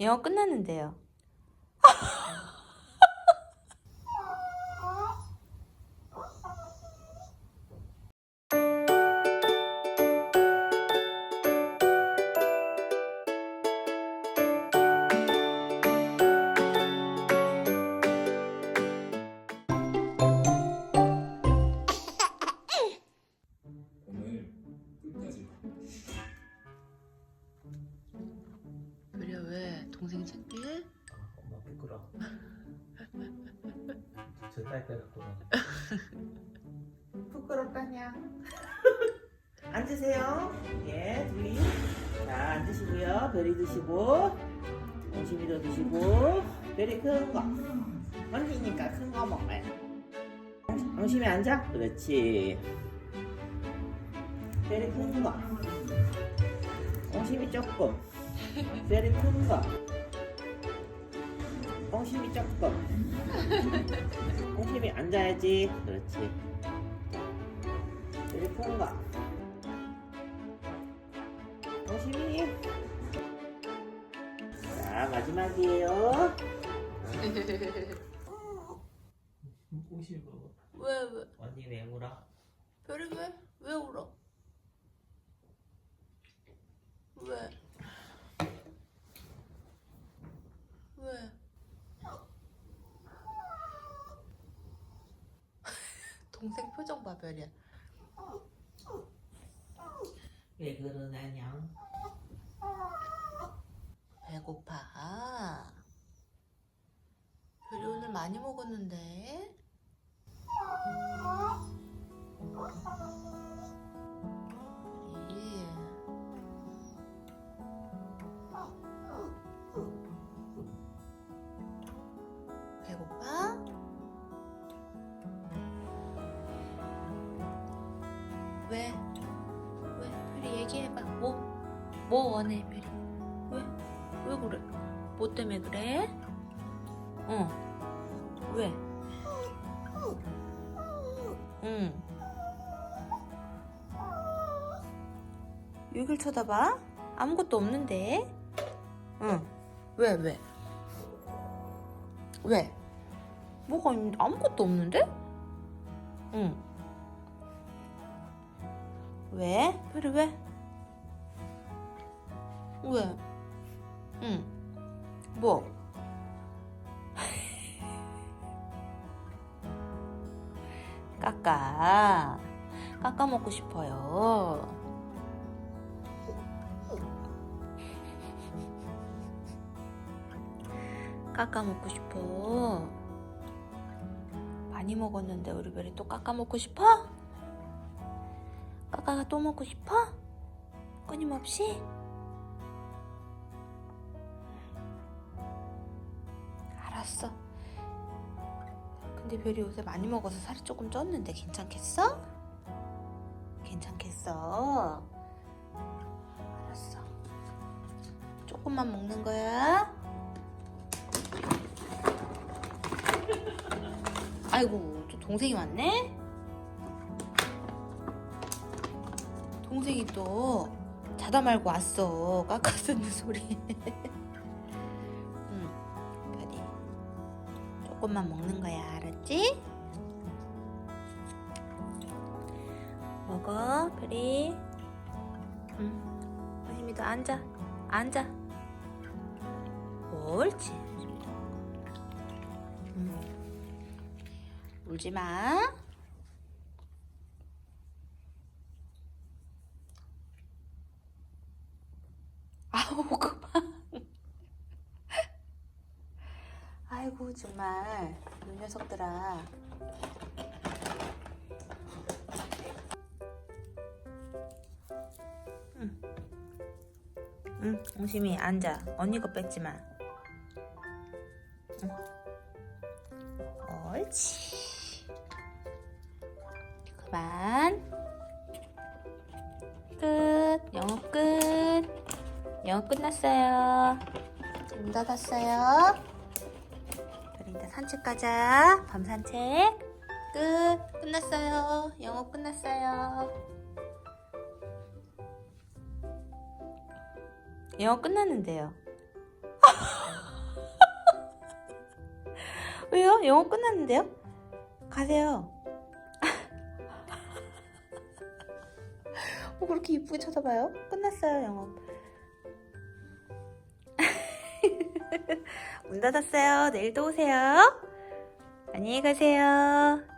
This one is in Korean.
영어 끝났는데요. 때렸구나. 부끄럽다냐. 앉으세요. 예, 둘이. 자, 앉으시고요. 별이 드시고, 동심이도 드시고, 별이 큰 거. 언니니까 큰 거 먹어요. 동심이 앉아. 그렇지. 별이 큰 거. 동심이 조금. 별이 큰 거. 동심이 조금. 동심이 앉아야지. 그렇지. 별이 큰 거. 동심이. 자, 마지막이에요. 옷이 먹어. 왜 왜? 언니 왜 울어? 별이 왜? 왜 울어? 왜? 왜? 동생 표정 봐 별이야. 왜 그러냐냐? 배고파. 별이 오늘 많이 먹었는데. 왜? 왜? 별이 얘기해봐. 뭐? 뭐 원해, 별이? 왜? 왜 그래? 뭐 때문에 그래? 어. 왜? 응. 여길 쳐다봐? 아무것도 없는데? 응. 왜, 왜? 왜? 뭐가? 아무것도 없는데? 응. 왜? 별이 왜? 왜? 응. 뭐? 까까. 까까 먹고 싶어요. 까까 먹고 싶어. 많이 먹었는데 우리 별이 또 까까 먹고 싶어? 까까가 또 먹고 싶어? 끊임없이? 알았어. 근데 별이 요새 많이 먹어서 살이 조금 쪘는데 괜찮겠어? 괜찮겠어? 알았어. 조금만 먹는 거야. 아이고, 또 동생이 왔네? 동생이 또 자다 말고 왔어. 깎아 듣는 소리. 응, 별이. 조금만 먹는 거야, 알았지? 먹어, 별이. 응. 힘이도 앉아, 앉아. 옳지. 응. 울지 마. 아우, 그만. 아이고, 정말. 이 녀석들아. 응. 응, 옹심이 앉아. 언니 거 뺏지 마. 응. 옳지. 그만. 끝. 영어 끝. 영어 끝났어요. 문 닫았어요. 이제 산책 가자. 밤 산책. 끝. 끝났어요. 영어 끝났어요. 영어 끝났는데요. 왜요? 영어 끝났는데요? 가세요. 뭐 그렇게 이쁘게 쳐다봐요? 끝났어요, 영업. 문 닫았어요. 내일 또 오세요. 안녕히 가세요.